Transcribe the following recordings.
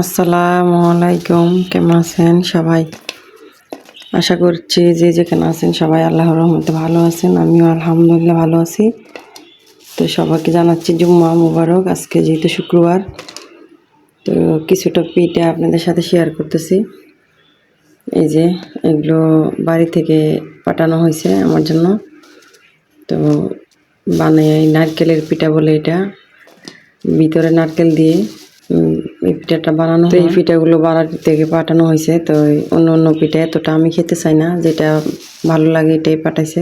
আসসালামু আলাইকুম, কেমন আছেন সবাই? আশা করছি যে যেখানে আছেন সবাই আল্লাহর রহমতে ভালো আছেন, আমিও আলহামদুলিল্লাহ ভালো আছি। তো সবাইকে জানাচ্ছি জুম্মা মুবারক, আজকে যেহেতু শুক্রবার, তো কিছুটা পিঠে আপনাদের সাথে শেয়ার করতেছি। এই যে এগুলো বাড়ি থেকে পাঠানো হয়েছে আমার জন্য। তো বানিয়ে নারকেলের পিঠা বলে এটা, ভিতরে নারকেল দিয়ে এই পিঠাটা বানানো তো এই পিঠাগুলো বাড়ি থেকে পাঠানো হয়েছে তো অন্য অন্য পিঠা এতটা আমি খেতে চাই না যেটা ভালো লাগে এটাই পাঠাইছে।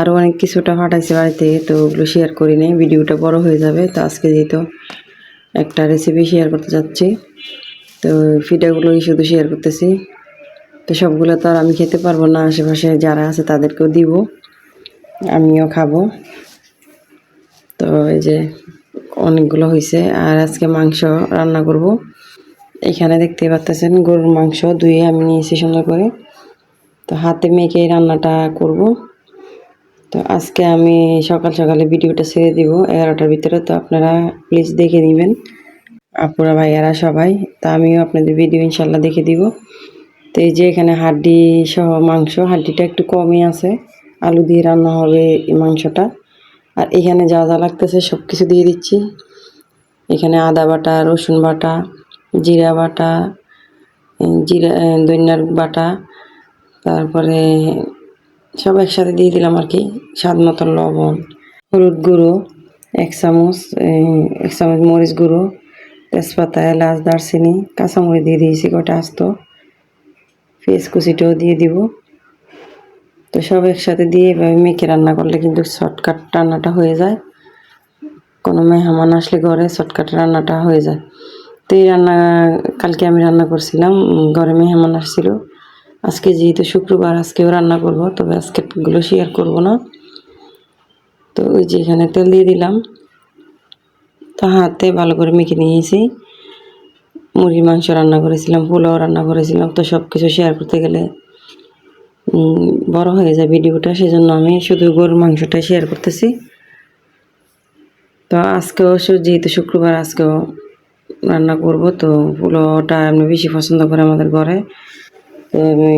আরও অনেক কিছুটা পাঠাইছে বাড়ি থেকে তো ওগুলো শেয়ার করি নাই ভিডিওটা বড় হয়ে যাবে তো আজকে যেহেতু একটা রেসিপি শেয়ার করতে যাচ্ছি তো পিঠাগুলোই শুধু শেয়ার করতেছি। তো সবগুলো তো আর আমি খেতে পারব না আশেপাশে যারা আছে তাদেরকেও দিব আমিও খাব। তো এই যে অনেকগুলো হয়েছে আর আজকে মাংস রান্না করব। এখানে দেখতে পাচ্ছেন গরুর মাংস ধুয়ে আমি নিয়েছি সুন্দর করে। তো হাতে মেখে রান্নাটা করব। তো আজকে আমি সকাল সকালে ভিডিওটা ছেড়ে দিব, এগারোটার ভিতরে। তো আপনারা প্লিজ দেখে নেবেন। আপুরা, ভাইয়ারা সবাই। তা আমিও আপনাদের ভিডিও ইনশাল্লাহ দেখে দিব। তো এই যে এখানে হাড্ডি সহ মাংস, হাড্ডিটা একটু কমই আছে। আলু দিয়ে রান্না হবে এই মাংসটা। আর এখানে যা যা লাগতেছে সব কিছু দিয়ে দিচ্ছি। এখানে আদা বাটা রসুন বাটা জিরা বাটা জিরা আহ, ধনিয়ার বাটা তারপরে সব একসাথে দিয়ে দিলাম আর কি স্বাদ মতন লবণ হলুদ গুঁড়ো এক চামচ এক চামচ মরিচ গুঁড়ো তেজপাতা এলাচ দারচিনি কাঁচামরিচ দিয়ে দিয়েছি কটা আস্ত পেঁয়াজ কুচিটাও দিয়ে দিব। তো সব একসাথে দিয়ে এভাবে মেখে রান্না করলে কিন্তু শর্টকাট রান্নাটা হয়ে যায়। কোনো মেহমান আসলে ঘরে শর্টকাট রান্নাটা হয়ে যায়। তো এই রান্না, কালকে আমি রান্না করছিলাম ঘরে মেহমান আসছিল। আজকে যেহেতু শুক্রবার, আজকেও রান্না করব, তবে আজকে আজকেগুলো শেয়ার করব না। তো ওই যে এখানে তেল দিয়ে দিলাম। তো হাতে ভালো করে মেখে নিয়েছি। মুরগির মাংস রান্না করেছিলাম, পোলাও রান্না করেছিলাম। তো সব কিছু শেয়ার করতে গেলে বড় হয়ে যায় ভিডিওটা, সেজন্য আমি শুধু গরুর মাংসটা শেয়ার করতেছি। তো আজকেও যেহেতু শুক্রবার আজকেও রান্না করব, তো পোলাওটা আমি বেশি পছন্দ করে আমাদের ঘরে। তো আমি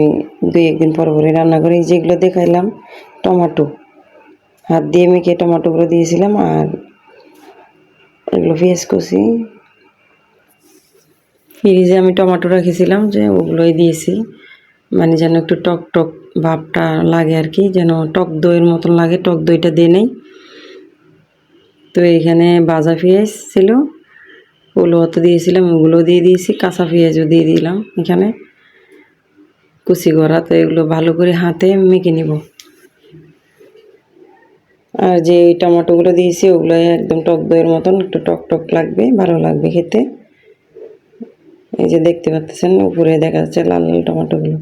দুই একদিন পর পরে রান্না করি, যেগুলো দেখাইলাম, টমাটো। হাত দিয়ে মেখে টমেটোগুলো দিয়েছিলাম আর এগুলো পেঁয়াজ কষি ফ্রিজে আমি টমাটো রেখেছিলাম যে ওগুলোই দিয়েছি। মানে যেন একটু টক টক ভাবটা লাগে আর কি, যেন টক দইয়ের মতন লাগে, টক দইটা দিয়ে নেই। তো এখানে বাজা পেঁয়াজ ছিল, ওগুলো অত দিয়েছিলাম, ওগুলো দিয়ে দিয়েছি, কাঁচা পেঁয়াজও দিয়ে দিলাম এখানে। কুচি করা, তো এগুলো ভালো করে হাতে মেখে নিব। আর যে টমেটোগুলো দিয়েছি, ওগুলো একদম টক দইয়ের মতন, একটু টক টক লাগবে, ভালো লাগবে খেতে। এই যে দেখতে পাচ্ছেন, উপরে দেখা যাচ্ছে লাল লাল টমেটোগুলো।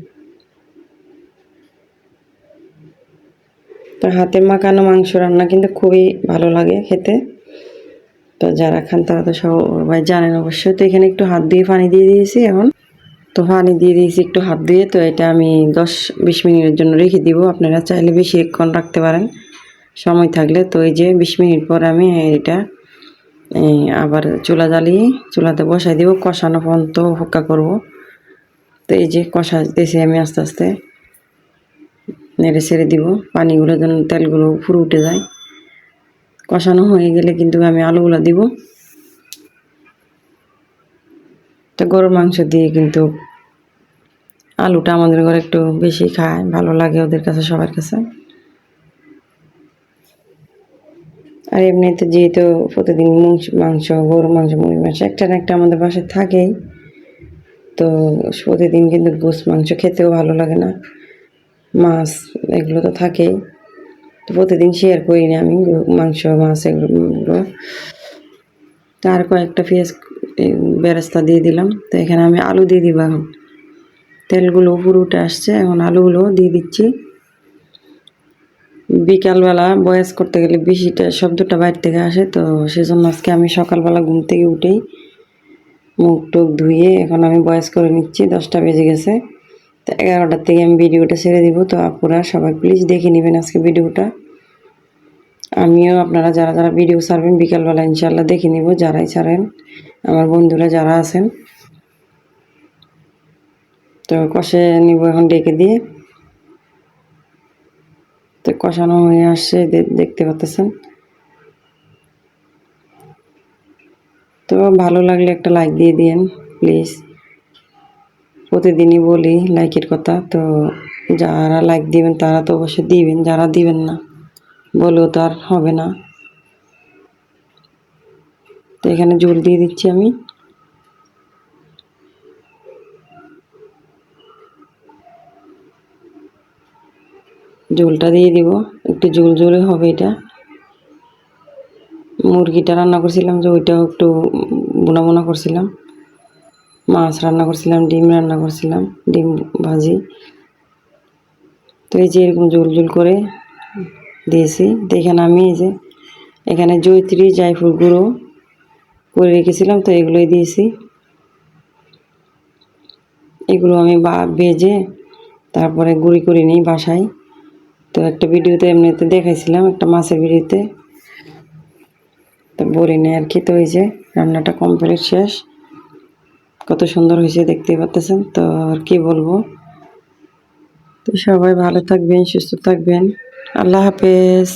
তো হাতে মাখানো মাংস রান্না কিন্তু খুবই ভালো লাগে খেতে। তো যারা খান তারা তো সবাই জানেন অবশ্যই। তো এখানে একটু হাত দিয়ে পানি দিয়ে দিয়েছি এখন। তো পানি দিয়ে দিয়েছি একটু হাত দিয়ে। তো এটা আমি দশ বিশ মিনিটের জন্য রেখে দিব। আপনারা চাইলে বেশিক্ষণ রাখতে পারেন। সময় থাকলে। তো এই যে বিশ মিনিট পর আমি এটা আবার চুলা জ্বালিয়ে চুলাতে বসাই দিব। কষানো পর্যন্ত হক্কা করব। তো এই যে কষা দিয়েছি আমি আস্তে আস্তে। নেড়ে ছেড়ে দিব। পানিগুলো যেন তেলগুলো ফুটে উঠে যায়। কষানো হয়ে গেলে কিন্তু আমি আলুগুলো দিব। তো গরুর মাংস দিয়ে কিন্তু আলুটা আমাদের ঘরে একটু বেশি খায়, ভালো লাগে ওদের কাছে, সবার কাছে। আর এমনিতে যেহেতু প্রতিদিন মাংস মাংস, গরুর মাংস, মুরগির মাংস একটা না একটা আমাদের বাসায় থাকেই, তো প্রতিদিন কিন্তু গোস মাংস খেতেও ভালো লাগে না। মাছ এগুলো তো থাকেই। তো প্রতিদিন শেয়ার করি না আমি মাংস, মাছ এগুলো তার কয়েকটা পেঁয়াজ বেরেস্তা দিয়ে দিলাম। তো এখানে আমি আলু দিয়ে দিব এখন। তেলগুলো উপরে উঠে আসছে, এখন আলুগুলো দিয়ে দিচ্ছি। বিকালবেলা বয়স করতে গেলে বেশিটা শব্দটা বাইরে থেকে আসে, তো সেজন্য আজকে আমি সকালবেলা ঘুম থেকে উঠেই মুখ টুক ধুয়ে এখন আমি বয়স করে নিচ্ছি, দশটা বেজে গেছে। তো এগারোটার থেকে আমি ভিডিওটা ছেড়ে দিব, তো আপুরা সবাই প্লিজ দেখে নেবেন আজকে ভিডিওটা। আমিও আপনারা যারা যারা ভিডিও ছাড়বেন, বিকালবেলা ইনশাল্লাহ দেখে নিব যারাই ছাড়েন, আমার বন্ধুরা যারা আছেন। তো কষে নিব এখন ডেকে দিয়ে। তো কষানো হয়ে আসছে দেখতে পাচ্ছেন তো ভালো লাগলে একটা লাইক দিয়ে দিন প্লিজ প্রতিদিনই বলি লাইকের কথা, তো যারা লাইক দিবেন তারা তো অবশ্যই দিবেন, যারা দিবেন না বলেও তো আর হবে না। তো এখানে জল দিয়ে দিচ্ছি আমি। ঝোলটা দিয়ে দিব, একটু ঝোল ঝোলে হবে এটা। মুরগিটা রান্না করছিলাম যে ওইটাও একটু বোনা বোনা করছিলাম। মাছ রান্না করছিলাম, ডিম রান্না করছিলাম, ডিম ভাজি। তো এই যে এরকম ঝোল ঝোল করে দিয়েছি। তো এখানে আমি এই যে এখানে জৈত্রী জায়ফল গুঁড়ো করে রেখেছিলাম, তো এগুলোই দিয়েছি। এগুলো আমি বা ভেজে তারপরে গুঁড়ি করে নিই বাসায়। তো একটা ভিডিওতে এমনিতে দেখাইছিলাম, একটা মাছের ভিডিওতে। তো বলি নেই আর কি, তো ওই যে রান্নাটা কমপ্লিট শেষ। কত সুন্দর হয়েছে দেখতে পাচ্ছেন তো আর কি বলব? তো সবাই ভালো থাকবেন, সুস্থ থাকবেন। আল্লাহ হাফেজ।